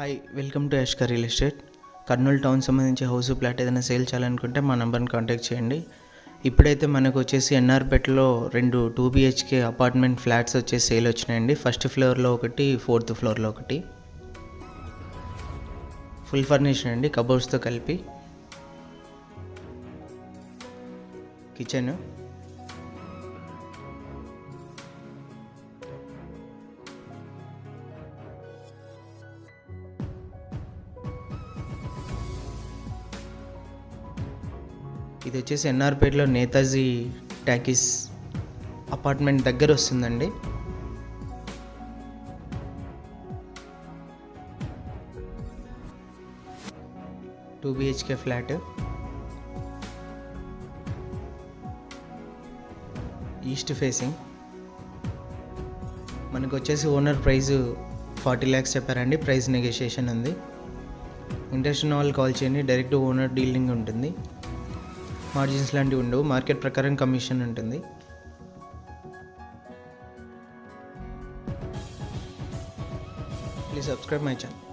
Hi welcome to Yashka real estate Kurnool town సంబంధించి house plot ఏదైనా sale చేయాలనుకుంటే మా నెంబర్ని కాంటాక్ట్ చేయండి. ఇప్పుడైతే మనకు వచ్చేసి ఎన్ఆర్పేటలో రెండు టూ బిహెచ్కే అపార్ట్మెంట్ ఫ్లాట్స్ వచ్చేసి సేల్ వచ్చినాయండి. ఫస్ట్ ఫ్లోర్లో ఒకటి ఫోర్త్ ఫ్లోర్లో ఒకటి. ఫుల్ ఫర్నిషన్ అండి కబోర్డ్స్తో కలిపి. కిచెన్ ఇది వచ్చేసి ఎన్ఆర్పేటలో నేతాజీ టాకీస్ అపార్ట్మెంట్ దగ్గర వస్తుందండి. Two BHK flat. East facing. మనకు వచ్చేసి ఓనర్ ప్రైస్ ఫార్టీ ల్యాక్స్ చెప్పారండి. ప్రైస్ నెగోషియేషన్ ఉంది. ఇంట్రెస్ట్ ఉన్న వాళ్ళు కాల్ చేయండి. డైరెక్ట్ ఓనర్ డీలింగ్ ఉంటుంది. మార్జిన్స్ లాంటివి ఉండవు. మార్కెట్ ప్రకారం కమిషన్ ఉంటుంది. Please subscribe my channel.